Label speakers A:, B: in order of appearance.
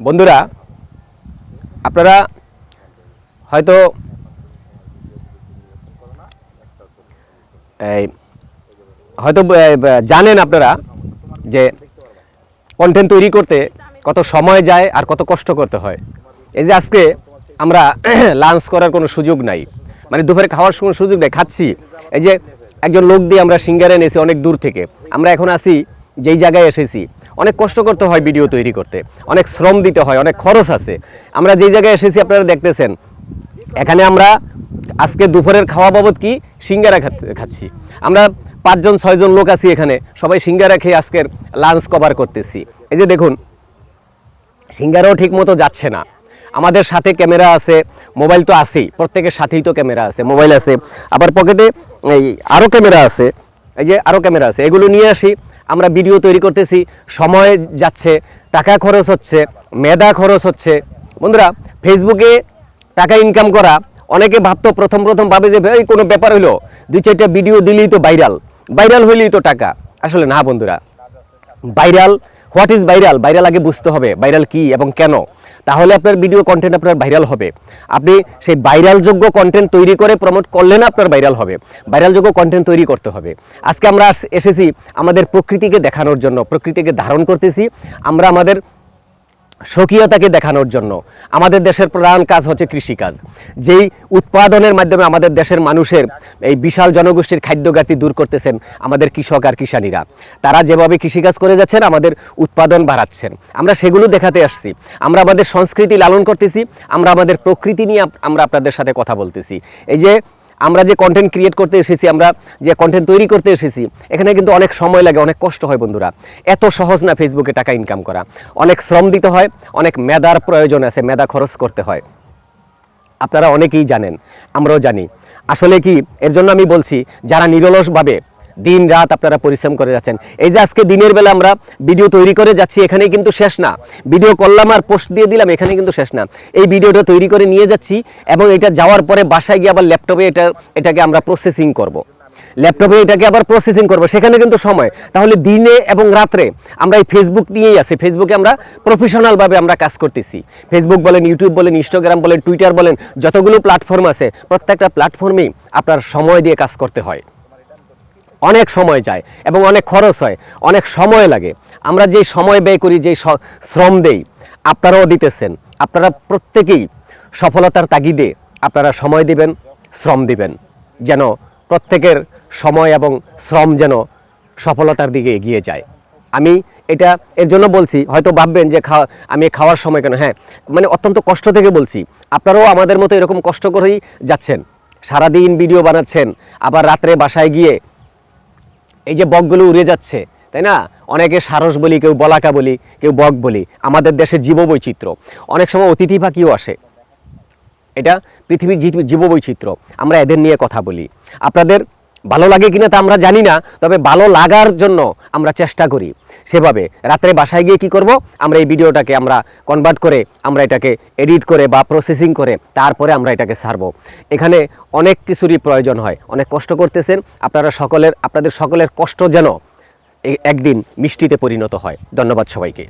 A: বন্ধুরা, আপনারা হয়তো এই হয়তো জানেন আপনারা যে কন্টেন্ট তৈরি করতে কত সময় যায় আর কত কষ্ট করতে হয়। এই যে আজকে আমরা লাঞ্চ করার কোনো সুযোগ নাই। মানে দুপুরে খাওয়ার কোনো সুযোগ নেই, খাচ্ছি। এই যে একজন লোক দিয়ে আমরা সিঙ্গারে এনেছি অনেক দূর থেকে। আমরা এখন আসি যেই জায়গায় এসেছি। অনেক কষ্ট করতে হয় ভিডিও তৈরি করতে। অনেক শ্রম দিতে হয়, অনেক খরচ আছে। আমরা যেই জায়গায় এসেছি, আপনারা দেখতেছেন, এখানে আমরা আজকে দুপুরের খাওয়া বাবদ কি? সিঙ্গারা খাচ্ছি। আমরা পাঁচজন, ছয়জন লোক আছি এখানে, সবাই সিঙ্গারা খেয়ে আজকের লাঞ্চ কভার করতেছি। এই যে দেখুন, সিঙ্গারাও ঠিক মতো যাচ্ছে না। আমাদের সাথে ক্যামেরা আছে, মোবাইল তো আছেই, প্রত্যেকের সাথেই তো ক্যামেরা আছে, মোবাইল আছে। আবার পকেটে এই আরও ক্যামেরা আছে, এই যে আরও ক্যামেরা আছে, এগুলো নিয়ে আসি। আমরা ভিডিও তৈরি করতেছি, সময় যাচ্ছে, টাকা খরচ হচ্ছে, মেধা খরচ হচ্ছে। বন্ধুরা ফেসবুকে টাকা ইনকাম করা, অনেকে ভাবতো প্রথম প্রথম ভাবে যে, এই, কোনো ব্যাপার হইল? দুই চারটা ভিডিও দিলেই তো ভাইরাল ভাইরাল হইলেই তো টাকা। আসলে না, বন্ধুরা। Viral what is viral viral আগে বুঝতে হবে ভাইরাল কি এবং কেন? তাহলে আপনার ভিডিও কন্টেন্ট আপনার ভাইরাল হবে। আপনি সেই ভাইরাল যোগ্য কন্টেন্ট তৈরি করে প্রমোট করলে না আপনার ভাইরাল হবে। ভাইরাল যোগ্য কন্টেন্ট তৈরি করতে হবে। আজকে আমরা এসেছি আমাদের প্রকৃতিকে দেখানোর জন্য, প্রকৃতিকে ধারণ করতেছি। আমরা আমাদের স্বকীয়তাকে দেখানোর জন্য। আমাদের দেশের প্রধান কাজ হচ্ছে কৃষিকাজ। যেই উৎপাদনের মাধ্যমে আমাদের দেশের মানুষের এই বিশাল জনগোষ্ঠীর খাদ্যঘাতি দূর করতেছেন আমাদের কৃষক আর কিষানীরা। তারা যেভাবে কৃষিকাজ করে যাচ্ছেন, আমাদের উৎপাদন বাড়াচ্ছেন। আমরা সেগুলো দেখাতে আসছি। আমরা আমাদের সংস্কৃতি লালন করতেছি, আমরা আমাদের প্রকৃতি নিয়ে আমরা আপনাদের সাথে কথা বলতেছি। এই যে আমরা যে কন্টেন্ট ক্রিয়েট করতে এসেছি, আমরা যে কন্টেন্ট তৈরি করতে এসেছি, এখানে কিন্তু অনেক সময় লাগে, অনেক কষ্ট হয় বন্ধুরা। এত সহজ না ফেসবুকে টাকা ইনকাম করা। অনেক শ্রম দিতে হয়, অনেক মেধার প্রয়োজন আছে মেদা খরচ করতে হয়। আপনারা অনেকেই জানেন, আমরাও জানি। আসলে কি, এর জন্য আমি বলছি, যারা নিরলসভাবে দিন রাত আপনারা পরিশ্রম করে যাচ্ছেন। এই যে আজকে দিনের বেলা আমরা ভিডিও তৈরি করে যাচ্ছি, এখানেই কিন্তু শেষ না। ভিডিও করলাম আর পোস্ট দিয়ে দিলাম, এখানে কিন্তু শেষ না। এই ভিডিওটা তৈরি করে নিয়ে যাচ্ছি এবং এটা যাওয়ার পরে বাসায় গিয়ে আবার ল্যাপটপে এটা, এটাকে আমরা প্রসেসিং করব। ল্যাপটপে এটাকে আবার প্রসেসিং করব, সেখানে কিন্তু সময়। তাহলে দিনে এবং রাত্রে আমরা এই ফেসবুক নিয়েই আছি। ফেসবুকে আমরা প্রফেশনালভাবে আমরা কাজ করতেছি। ফেসবুক বলেন ইউটিউব বলেন ইনস্টাগ্রাম বলেন টুইটার বলেন, যতগুলো প্ল্যাটফর্ম আছে, প্রত্যেকটা প্ল্যাটফর্মেই আপনার সময় দিয়ে কাজ করতে হয়। অনেক সময় যায় এবং অনেক খরচ হয়, অনেক সময় লাগে। আমরা যে সময় ব্যয় করি, যে শ্রম দেই, আপনারাও দিতেছেন। আপনারা প্রত্যেকেই সফলতার তাগিদে আপনারা সময় দিবেন, শ্রম দিবেন। যেন প্রত্যেকের সময় এবং শ্রম যেন সফলতার দিকে এগিয়ে যায়। আমি এটা, এর জন্য বলছি, হয়তো ভাববেন যে খাওয়া, আমি খাওয়ার সময় কেন? হ্যাঁ মানে অত্যন্ত কষ্ট থেকে বলছি। আপনারাও আমাদের মতো এরকম কষ্ট করেই যাচ্ছেন। সারাদিন ভিডিও বানাচ্ছেন, আবার রাত্রে বাসায় গিয়ে এই যে বকগুলো উড়ে যাচ্ছে, তাই না? অনেকে সারস বলি, কেউ বলাকা বলি, কেউ বক বলি। আমাদের দেশে জীববৈচিত্র্য। অনেক সময় অতিথি পাখিও আসে। এটা পৃথিবীর জীব- জীববৈচিত্র্য। আমরা এদের নিয়ে কথা বলি। আপনাদের ভালো লাগে কিনা তা আমরা জানি না, তবে ভালো লাগার জন্য আমরা চেষ্টা করি। সেভাবে। রাত্রে বাসায় গিয়ে কি করব? আমরা এই ভিডিওটাকে আমরা কনভার্ট করে আমরা এটাকে এডিট করে বা প্রসেসিং করে তারপরে আমরা এটাকে সারব। এখানে অনেক কিছুরই প্রয়োজন হয়। অনেক কষ্ট করতেছেন। আপনারা সকলের, আপনাদের সকলের কষ্ট যেন একদিন মিষ্টিতে পরিণত হয়। ধন্যবাদ সবাইকে।